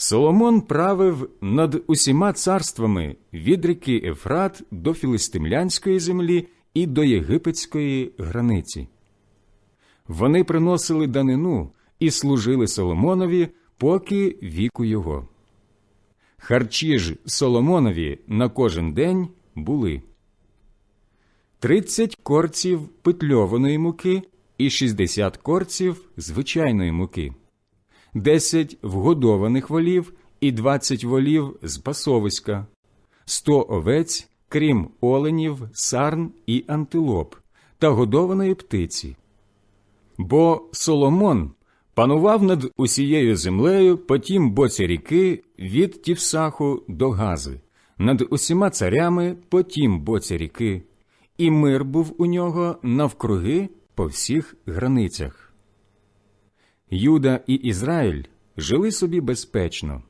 Соломон правив над усіма царствами від ріки Ефрат до Філистимлянської землі і до єгипетської границі. Вони приносили данину і служили Соломонові, поки віку його. Харчі ж Соломонові на кожен день були тридцять корців петльованої муки і шістдесят корців звичайної муки, десять вгодованих волів і двадцять волів з пасовиська, сто овець, крім оленів, сарн і антилоп та годованої птиці. Бо Соломон панував над усією землею по тім боці ріки від Тівсаху до Гази, над усіма царями по тім боці ріки, і мир був у нього навкруги по всіх границях. Юда і Ізраїль жили собі безпечно,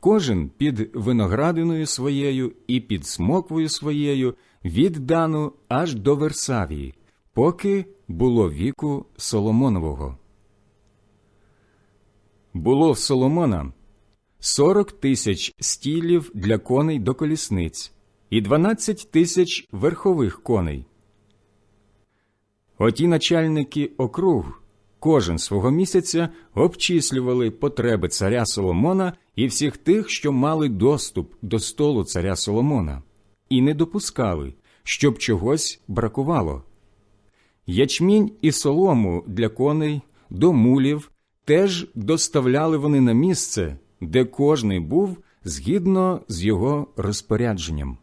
кожен під виноградиною своєю і під смоквою своєю від Дану аж до Версавії, поки було віку Соломонового. Було в Соломона сорок тисяч стілів для коней до колісниць і дванадцять тисяч верхових коней. Оті начальники округ кожен свого місяця обчислювали потреби царя Соломона і всіх тих, що мали доступ до столу царя Соломона, і не допускали, щоб чогось бракувало. Ячмінь і солому для коней, до мулів теж доставляли вони на місце, де кожний був згідно з його розпорядженням.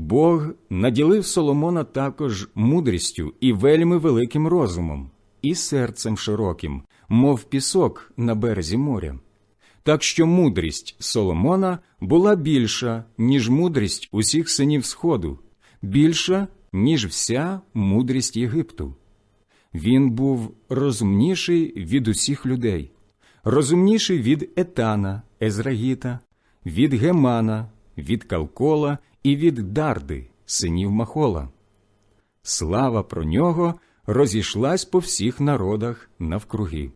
Бог наділив Соломона також мудрістю і вельми великим розумом, і серцем широким, мов пісок на березі моря. Так що мудрість Соломона була більша, ніж мудрість усіх синів Сходу, більша, ніж вся мудрість Єгипту. Він був розумніший від усіх людей, розумніший від Етана, Езрагіта, від Гемана, від Калкола і від Дарди, синів Махола. Слава про нього розійшлась по всіх народах навкруги.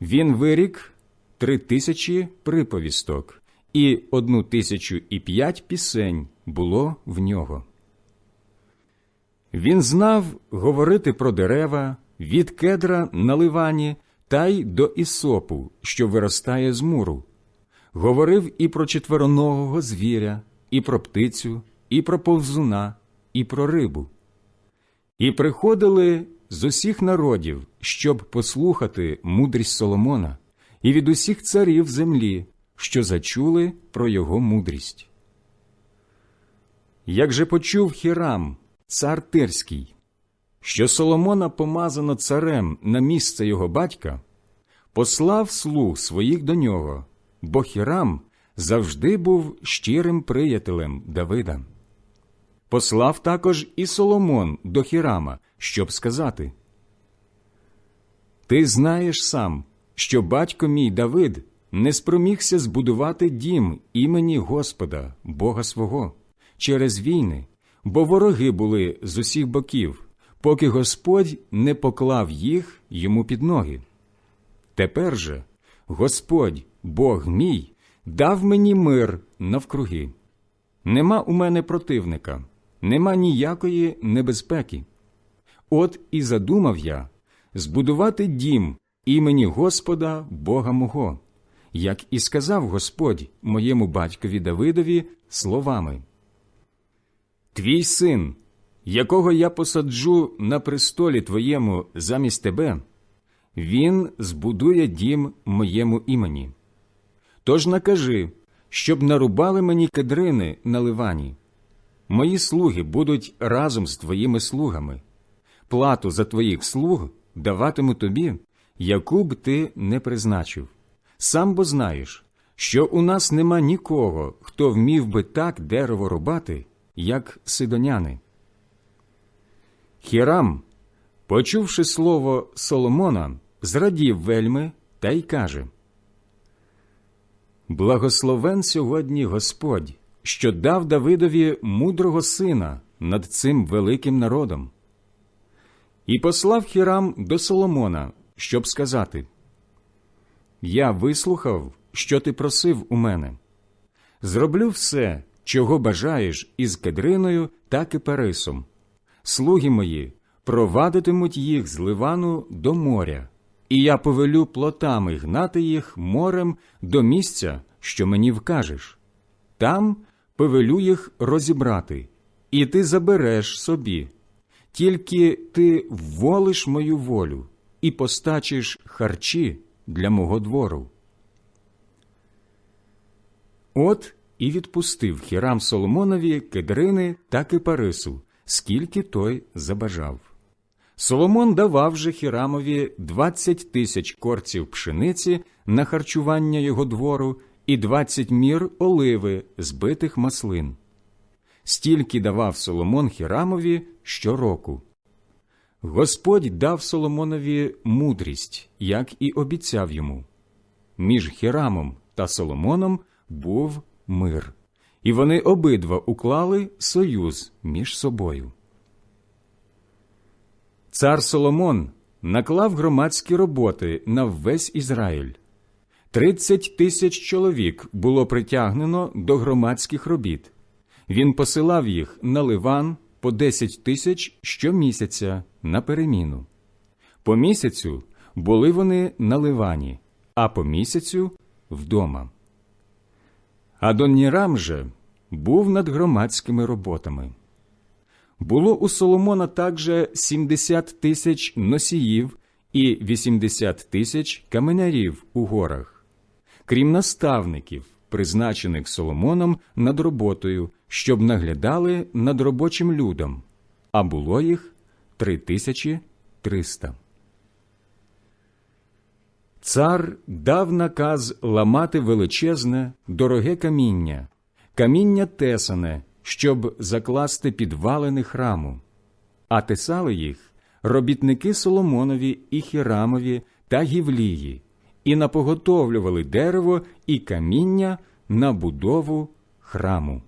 Він вирік три тисячі приповісток, і одну тисячу і п'ять пісень було в нього. Він знав говорити про дерева від кедра на ливані та й до ісопу, що виростає з муру. Говорив і про четвероногого звіря, і про птицю, і про повзуна, і про рибу. І приходили з усіх народів, щоб послухати мудрість Соломона, і від усіх царів землі, що зачули про його мудрість. Як же почув Хірам, цар Тирський, що Соломона помазано царем на місце його батька, послав слуг своїх до нього, бо Хірам завжди був щирим приятелем Давида. Послав також і Соломон до Хірама, щоб сказати Ти знаєш сам, що батько мій Давид не спромігся збудувати дім імені Господа, Бога свого, через війни, бо вороги були з усіх боків, поки Господь не поклав їх йому під ноги. Тепер же Господь, Бог мій, дав мені мир навкруги. Нема у мене противника, нема ніякої небезпеки. От і задумав я збудувати дім імені Господа Бога мого, як і сказав Господь моєму батькові Давидові словами. Твій син, якого я посаджу на престолі твоєму замість тебе, він збудує дім моєму імені. Тож накажи, щоб нарубали мені кедрини на ливані. Мої слуги будуть разом з твоїми слугами. Плату за твоїх слуг даватиму тобі, яку б ти не призначив. Сам бо знаєш, що у нас нема нікого, хто вмів би так дерево рубати, як сидоняни. Хірам, почувши слово Соломона, зрадів вельми та й каже Благословен сьогодні Господь, що дав Давидові мудрого сина над цим великим народом. І послав Хірам до Соломона, щоб сказати я вислухав, що ти просив у мене. Зроблю все, чого бажаєш із кедриною та кипарисом. Слуги мої провадитимуть їх з Ливану до моря, і я повелю плотами гнати їх морем до місця, що мені вкажеш. Там повелю їх розібрати, і ти забереш собі. Тільки ти волиш мою волю і постачиш харчі для мого двору. От і відпустив Хірам Соломонові кедрини та кипарису, скільки той забажав. Соломон давав же Хірамові двадцять тисяч корців пшениці на харчування його двору і двадцять мір оливи, збитих маслин. Стільки давав Соломон Хірамові щороку. Господь дав Соломонові мудрість, як і обіцяв йому. Між Хірамом та Соломоном був мир, і вони обидва уклали союз між собою. Цар Соломон наклав громадські роботи на весь Ізраїль. Тридцять тисяч чоловік було притягнено до громадських робіт. Він посилав їх на Ливан по десять тисяч щомісяця на переміну. По місяцю були вони на Ливані, а по місяцю вдома. Адонірам же був над громадськими роботами. Було у Соломона також 70 тисяч носіїв і 80 тисяч каменярів у горах, крім наставників, призначених Соломоном над роботою, щоб наглядали над робочим людом, а було їх 3300. Цар дав наказ ламати величезне, дороге каміння, каміння тесане, щоб закласти підвалини храму, а тесали їх робітники Соломонові і Хірамові та Гівлії, і напоготовлювали дерево і каміння на будову храму.